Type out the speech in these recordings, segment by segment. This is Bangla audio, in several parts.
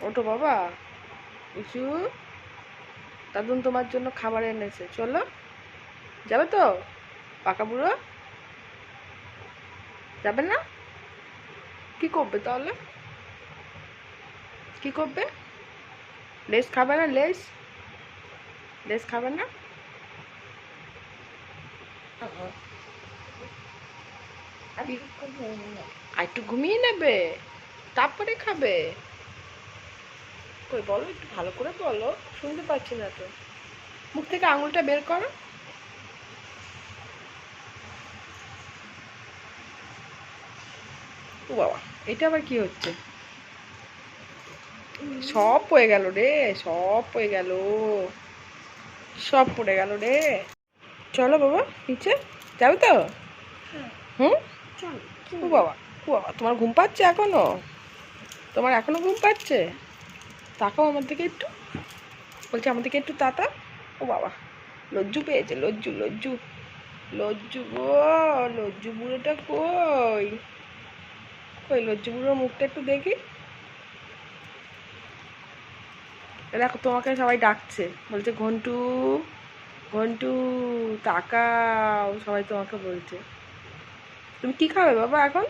ওটো বাবা। ইসু, দাদুন তোমার জন্য খাবার এনেছে। চলো। যাবে তো? পাকা বুড়ো? যাবে না? কি করবে তাহলে? কি করবে? লেস খাবে না লেস? লেস খাবে না? আর একটু ঘুমিয়ে নেবে। তারপরে খাবে। কই বলো একটু ভালো করে বলো শুনতে পাচ্ছি না তো। মুখ থেকে আঙুলটা বের করো। ও বাবা এটা আবার কি হচ্ছে? সব পড়ে গেল রে সব পড়ে গেল। সব পড়ে গেল রে। চলো বাবা নিচে। যাবে তো? হুম? ও বাবা ও বাবা তোমার ঘুম পাচ্ছে এখনও? তোমার এখনও ঘুম পাচ্ছে? তাকাও আমার দিকে একটু, বলছে আমার দিকে একটু তাতা। ও বাবা, লজ্জু পেয়েছে, লজ্জু লজ্জু। লজ্জু গো, লজ্জু বুড়োটা কই? কই লজ্জু বুড়োর মুখটা একটু দেখি। দেখো, তোমাকে সবাই ডাকছে। বলছে, ঘন্টু ঘন্টু, তাকাও। সবাই তোমাকে বলছে। তুমি কি খাবে বাবা এখন?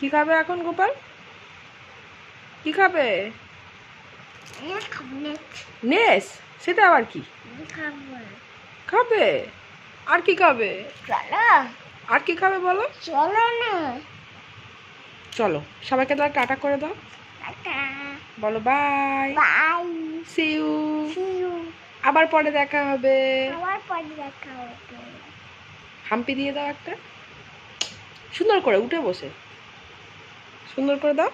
কি খাবে এখন গোপাল? কি খাবে? নেস সেটা আবার কি? খাবে। আর কি খাবে? আর কি খাবে বলো? চলো না। চলো সবাইকে তাহলে টাটা করে দাও। বলো বাই। বাই। সি ইউ আবার পরে দেখা হবে। আবার পরে দেখা হবে। হাম্পি দিয়ে দাও একটা। সুন্দর করে উঠে বসে। সুন্দর করে দাও।